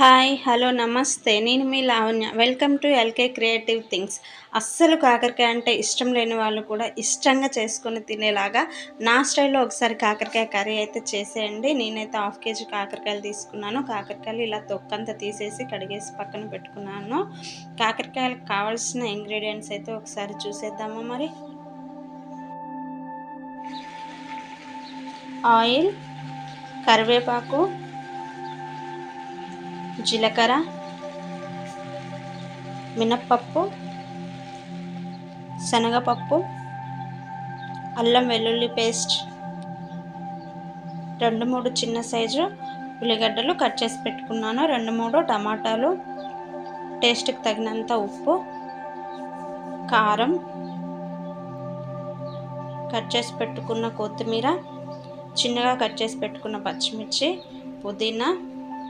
Hi hello నమస్తే. నేను మీ Lavanya. Welcome to LK creative things. అస్సలు కాకరకాయ అంటే ఇష్టం లేని వాళ్ళు కూడా ఇష్టంగా చేసుకొని తినేలాగా నా స్టైల్లో ఒకసారి కాకరకాయ కర్రీ అయితే చేసేయండి. నేనైతే హాఫ్ కేజీ కాకరకాయలు తీసుకున్నాను. కాకరకాయలు ఇలా తొక్కంతా తీసేసి కడిగేసి పక్కన పెట్టుకున్నాను. కాకరకాయలకు కావాల్సిన ఇంగ్రీడియంట్స్ అయితే ఒకసారి చూసేద్దామా మరి? ఆయిల్ కరివేపాకు జీలకర్ర మినప్పప్పు శనగపప్పు అల్లం వెల్లుల్లి పేస్ట్. రెండు మూడు చిన్న సైజు ఉల్లిగడ్డలు కట్ చేసి పెట్టుకున్నాను. రెండు మూడు టమాటాలు టేస్ట్కి తగినంత ఉప్పు కారం కట్ చేసి పెట్టుకున్న కొత్తిమీర చిన్నగా కట్ చేసి పెట్టుకున్న పచ్చిమిర్చి పుదీనా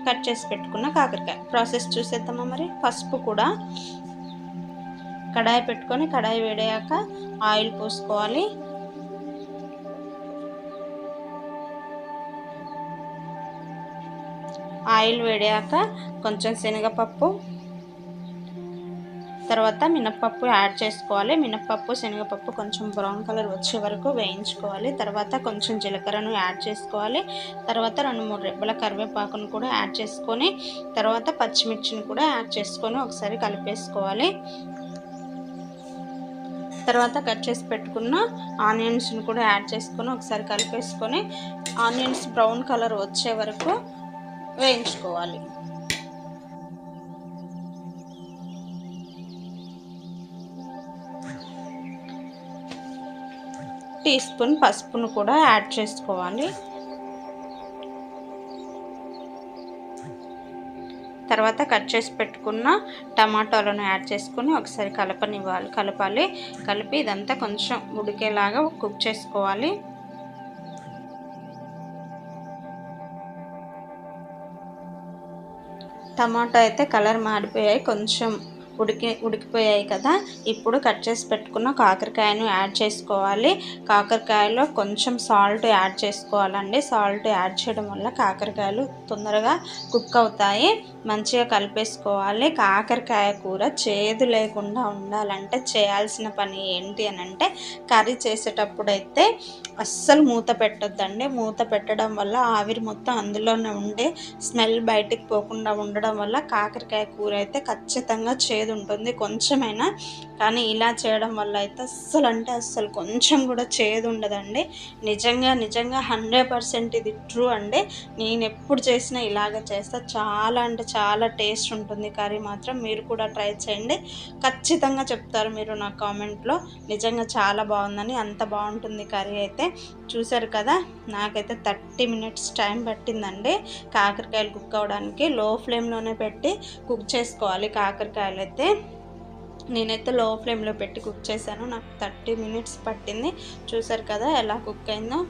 కట్ చేసి పెట్టుకున్న కాకరకాయ. ప్రాసెస్ చూసేద్దామా మరి? పసుపు కూడా కడాయి పెట్టుకొని కడాయి వేడాక ఆయిల్ పోసుకోవాలి. ఆయిల్ వేడాక కొంచెం శనగపప్పు తర్వాత మినప్పప్పు యాడ్ చేసుకోవాలి. మినప్పప్పు శనగపప్పు కొంచెం బ్రౌన్ కలర్ వచ్చే వరకు వేయించుకోవాలి. తర్వాత కొంచెం జీలకర్రను యాడ్ చేసుకోవాలి. తర్వాత రెండు మూడు రెబ్బల కరివేపాకును కూడా యాడ్ చేసుకొని తర్వాత పచ్చిమిర్చిని కూడా యాడ్ చేసుకొని ఒకసారి కలిపేసుకోవాలి. తర్వాత కట్ చేసి పెట్టుకున్న ఆనియన్స్ని కూడా యాడ్ చేసుకొని ఒకసారి కలిపేసుకొని ఆనియన్స్ బ్రౌన్ కలర్ వచ్చే వరకు వేయించుకోవాలి. టీ స్పూన్ పసుపును కూడా యాడ్ చేసుకోవాలి. తర్వాత కట్ చేసి పెట్టుకున్న టమాటాలను యాడ్ చేసుకొని ఒకసారి కలపనివ్వాలి కలపాలి. కలిపి ఇదంతా కొంచెం ఉడికేలాగా కుక్ చేసుకోవాలి. టమాటా అయితే కలర్ మాడిపోయాయి కొంచెం ఉడికి ఉడికిపోయాయి కదా. ఇప్పుడు కట్ చేసి పెట్టుకున్న కాకరకాయను యాడ్ చేసుకోవాలి. కాకరకాయలో కొంచెం సాల్ట్ యాడ్ చేసుకోవాలండి. సాల్ట్ యాడ్ చేయడం వల్ల కాకరకాయలు తొందరగా కుక్ అవుతాయి. మంచిగా కలిపేసుకోవాలి. కాకరకాయ కూర చేదు లేకుండా ఉండాలంటే చేయాల్సిన పని ఏంటి అని అంటే కర్రీ చేసేటప్పుడు అయితే అస్సలు మూత పెట్టొద్దండి. మూత పెట్టడం వల్ల ఆవిరి మొత్తం అందులోనే ఉండే స్మెల్ బయటికి పోకుండా ఉండడం వల్ల కాకరకాయ కూర అయితే ఖచ్చితంగా చేదు అనేది ఉంటుంది కొంచెమైనా. కానీ ఇలా చేయడం వల్ల అయితే అస్సలు అంటే అస్సలు కొంచెం కూడా చేదు ఉండదండి. నిజంగా నిజంగా హండ్రెడ్ పర్సెంట్ ఇది ట్రూ అండి. నేను ఎప్పుడు చేసినా ఇలాగ చేస్తా. చాలా అంటే చాలా టేస్ట్ ఉంటుంది కర్రీ మాత్రం. మీరు కూడా ట్రై చేయండి. ఖచ్చితంగా చెప్తారు మీరు నా కామెంట్లో. నిజంగా చాలా బాగుందని. అంత బాగుంటుంది కర్రీ అయితే. చూశారు కదా నాకైతే థర్టీ మినిట్స్ టైం పట్టిందండి. కాకరకాయలు కుక్ అవ్వడానికి లో ఫ్లేమ్లోనే పెట్టి కుక్ చేసుకోవాలి కాకరకాయలు అయితే నేనైతే లో ఫ్లేమ్లో పెట్టి కుక్ చేశాను. నాకు థర్టీ మినిట్స్ పట్టింది. చూసారు కదా ఎలా కుక్ అయిందో?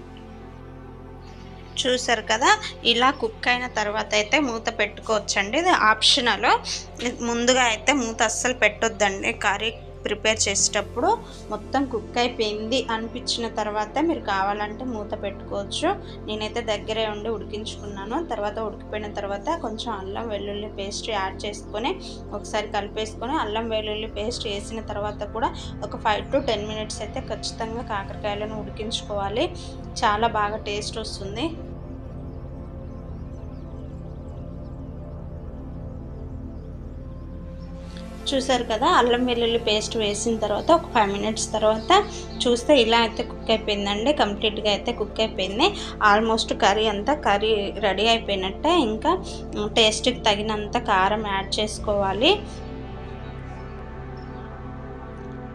చూసారు కదా? ఇలా కుక్ అయిన తర్వాత అయితే మూత పెట్టుకోవచ్చండి. ఇది ఆప్షనల్. ముందుగా అయితే మూత అస్సలు పెట్టొద్దండి. కర్రీ ప్రిపేర్ చేసేటప్పుడు మొత్తం కుక్ అయిపోయింది అనిపించిన తర్వాత మీరు కావాలంటే మూత పెట్టుకోవచ్చు. నేనైతే దగ్గరే ఉండి ఉడికించుకున్నాను. తర్వాత ఉడికిపోయిన తర్వాత కొంచెం అల్లం వెల్లుల్లి పేస్ట్ యాడ్ చేసుకొని ఒకసారి కలిపేసుకొని అల్లం వెల్లుల్లి పేస్ట్ వేసిన తర్వాత కూడా ఒక ఫైవ్ టు టెన్ మినిట్స్ అయితే ఖచ్చితంగా కాకరకాయలను ఉడికించుకోవాలి. చాలా బాగా టేస్ట్ వస్తుంది. చూసారు కదా అల్లం వెల్లుల్లి పేస్ట్ వేసిన తర్వాత ఒక ఫైవ్ మినిట్స్ తర్వాత చూస్తే ఇలా అయితే కుక్ అయిపోయిందండి కంప్లీట్గా అయితే కుక్ అయిపోయింది. ఆల్మోస్ట్ కర్రీ అంతా కర్రీ రెడీ అయిపోయినట్టే ఇంకా టేస్ట్కి తగినంత కారం యాడ్ చేసుకోవాలి.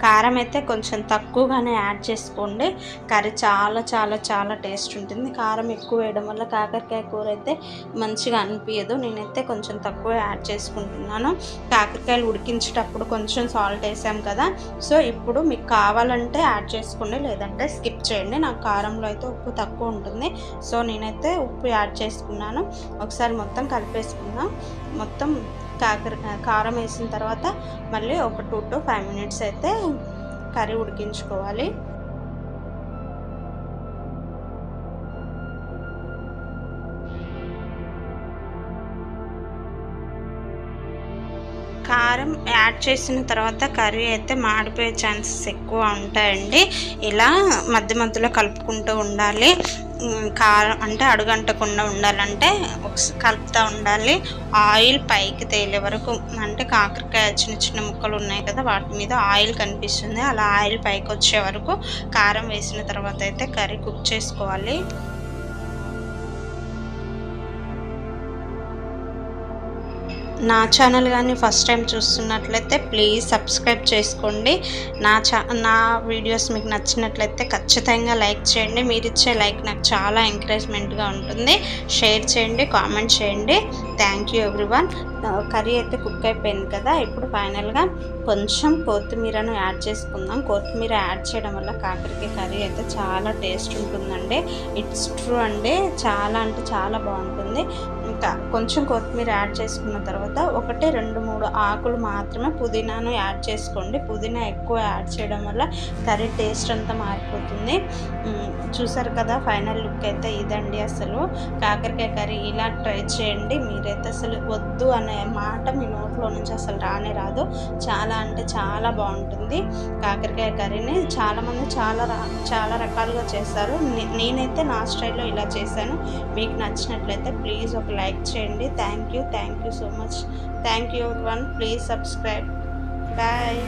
కారం అయితే కొంచెం తక్కువగానే యాడ్ చేసుకోండి. కర్రీ చాలా చాలా చాలా టేస్ట్ ఉంటుంది. కారం ఎక్కువ వేయడం వల్ల కాకరకాయ కూర అయితే మంచిగా అనిపించదు నేనైతే కొంచెం తక్కువ యాడ్ చేసుకుంటున్నాను. కాకరకాయలు ఉడికించేటప్పుడు కొంచెం సాల్ట్ వేసాం కదా. సో ఇప్పుడు మీకు కావాలంటే యాడ్ చేసుకోండి. లేదంటే స్కిప్ చేయండి. నాకు కారంలో అయితే ఉప్పు తక్కువ ఉంటుంది. సో నేనైతే ఉప్పు యాడ్ చేసుకున్నాను. ఒకసారి మొత్తం కలిపేసుకున్నాం మొత్తం కాకర కారం వేసిన తర్వాత మళ్ళీ ఒక టూ టు ఫైవ్ మినిట్స్ అయితే కర్రీ ఉడికించుకోవాలి. కారం యాడ్ చేసిన తర్వాత కర్రీ అయితే మాడిపోయే ఛాన్సెస్ ఎక్కువ ఉంటాయండి. ఇలా మధ్య మధ్యలో కలుపుకుంటూ ఉండాలి. కారం అంటే అడుగంటకుండా ఉండాలంటే కలుపుతూ ఉండాలి. ఆయిల్ పైకి తేలే వరకు అంటే కాకరకాయ చిన్న చిన్న ముక్కలు ఉన్నాయి కదా వాటి మీద ఆయిల్ కనిపిస్తుంది. అలా ఆయిల్ పైకి వచ్చే వరకు కారం వేసిన తర్వాత అయితే కర్రీ కుక్ చేసుకోవాలి. నా ఛానల్ కానీ ఫస్ట్ టైం చూస్తున్నట్లయితే ప్లీజ్ సబ్స్క్రైబ్ చేసుకోండి. నా ఛా నా వీడియోస్ మీకు నచ్చినట్లయితే ఖచ్చితంగా లైక్ చేయండి. మీరు ఇచ్చే లైక్ నాకు చాలా ఎంకరేజ్మెంట్గా ఉంటుంది. షేర్ చేయండి కామెంట్ చేయండి. Thank you everyone. కర్రీ అయితే కుక్ అయిపోయింది కదా. ఇప్పుడు ఫైనల్గా కొంచెం కొత్తిమీరను యాడ్ చేసుకుందాం. కొత్తిమీర యాడ్ చేయడం వల్ల కాకరకాయ కర్రీ అయితే చాలా టేస్ట్ ఉంటుందండి. ఇట్స్ ట్రూ అండి. చాలా అంటే చాలా బాగుంటుంది. ఇంకా కొంచెం కొత్తిమీర యాడ్ చేసుకున్న తర్వాత ఒకటి రెండు మూడు ఆకులు మాత్రమే పుదీనాను యాడ్ చేసుకోండి. పుదీనా ఎక్కువ యాడ్ చేయడం వల్ల కర్రీ టేస్ట్ అంతా మారిపోతుంది. చూసారు కదా ఫైనల్ లుక్ అయితే ఇదండి అసలు. కాకరకాయ కర్రీ ఇలా ట్రై చేయండి. మీరైతే అసలు వద్దు అనే మాట మీ నోట్లో నుంచి అసలు రానే రాదు. చాలా అంటే చాలా బాగుంటుంది కాకరకాయ కర్రీని. చాలామంది చాలా రా చాలా రకాలుగా చేస్తారు. నేనైతే నా స్టైల్లో ఇలా చేశాను. మీకు నచ్చినట్లయితే ప్లీజ్ ఒక లైక్ చేయండి. Thank you thank you so much. Thank you. One please subscribe bye